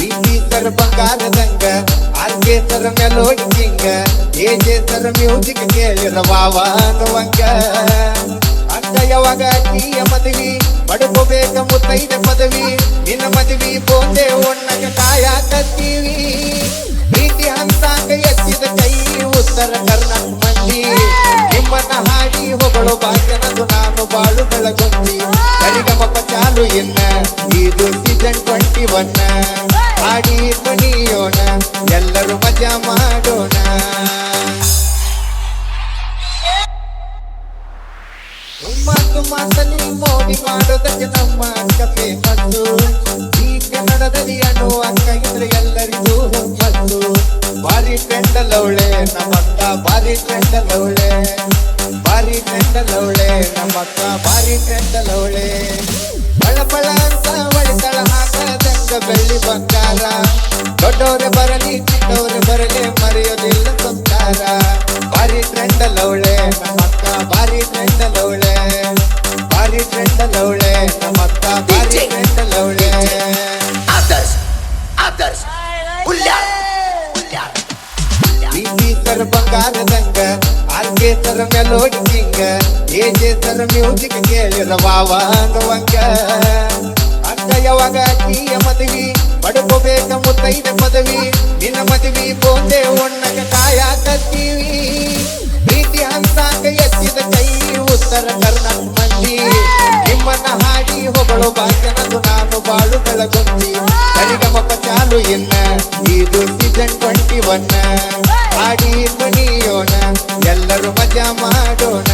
ಬಿಸಿ ಸರ ಬಂಗಾರದಂಗ RK sir melody king A J music ಕೇಳಿರ wow ಅನ್ನುವಂಗ ಅಕ್ಕ ಯಾವಾಗ ಅಕ್ಕಿಯ ಮದುವಿ ಪಡ್ಕೋಬೇಕ ಮುತ್ತೈದ ಪದವಿ, ನಿನ್ನ ಮದುವಿ ಪೋಂದೆ ಒಣ್ಣಗ ಕಾಯಕತ್ತೀವಿ ಪ್ರೀತಿ ಹಂತಾಂಗ ಎತ್ತಿದ ಕೈ, ಉತ್ತರ ಕರ್ನಾಟಕ ಮಂದಿ. ನಿಮ್ಮನ್ನ ಹಾಡಿ ಹೊಗಳು ಭಾಗ್ಯನದು, ನಾನು ಬಾಳು ಬೆಳಗೊಂಡಿ. ಕರಿಗಮಪ ಚಾಲು ಇನ್ನ ಇದು ಸೀಸನ್ ಟ್ವೆಂಟಿ ಒನ್ ಹಾಡಿ ಕುಣಿಯೋಣ ಎಲ್ಲರೂ ಮಜಾ ಮಾಡೋಣ. ಮಾತು ಮಾತಲ್ಲಿ ಮೋಡಿ ಮಾಡೋದಕ್ಕೆ ನಮ್ಮ ಕಪೆ ಬಂದು ಈ ಕನ್ನಡದಲ್ಲಿ ಬಾರಿ ಅಕ್ಕ ಎಲ್ಲರಿಗೂ ಬಂದು ಬಾರಿ ಟ್ರೆಂಡಲ್ಲವಳೆ ನಮ್ಮಕ್ಕ ಬಾರಿ ಟ್ರೆಂಡಲ್ಲವಳೆ ಬಾರಿ ಟ್ರೆಂಡಲ್ಲವಳೆ ನಮ್ಮಕ್ಕ ಬಾರಿ ಟ್ರೆಂಡಲ್ಲವಳೆ ದೊಡ್ಡವರೇ ಬರಲಿ ಚಿಕ್ಕವರೇ ಬರಲಿ ಮರೆಯೋದಿಲ್ಲ ಸಂಸಾರ ಭಾರಿ ಟ್ರೆಂಡಲ್ಲವಳೆ ನಮ್ಮಕ್ಕ ಭಾರಿ ಟ್ರೆಂಡಲ್ಲವಳೆ ಭಾರಿ ಟ್ರೆಂಡಲ್ಲವಳೆ ನಮ್ಮಕ್ಕ ಭಾರಿ DJ. ಟ್ರೆಂಡಲ್ಲವಳೆ others, others, ಉಲ್ಲಾರ್, ಉಲ್ಲಾರ್, ಉಲ್ಲಾರ್. ಬಿಸಿ ಸರ ಬಂಗಾರದಂಗ RK sir melody king A J music ಕೇಳಿರ wow ಅನ್ನುವಂಗ ಅಕ್ಕ ಯಾವಾಗ ಅಕ್ಕಿಯ ಮದುವಿ ಪಡ್ಕೋಬೇಕ ಮುತ್ತೈದ ಪದವಿ. ನಿನ್ನ ಮದುವಿ ಪೋಂದೆ ಒಣ್ಣಕ ಕಾಯಕತ್ತೀವಿ ಪ್ರೀತಿ ಹಂತಾಂಗ ಎತ್ತಿದ ಕೈ, ಉತ್ತರ ಕರ್ನಾಟಕ ಮಂದಿ. ನಿಮ್ಮನ್ನ ಹಾಡಿ ಹೊಗಳು ಭಾಗ್ಯನದು, ನಾನು ಬಾಳು ಬೆಳಗೊಂದಿ ಕರಿಗಮಪ ಚಾಲು ಇನ್ನ ಇದು ಸೀಸನ್ ಟ್ವೆಂಟಿ ಒನ್ ಹಾಡಿ ಕುಣಿಯೋಣ ಎಲ್ಲರೂ ಮಜಾ ಮಾಡೋಣ.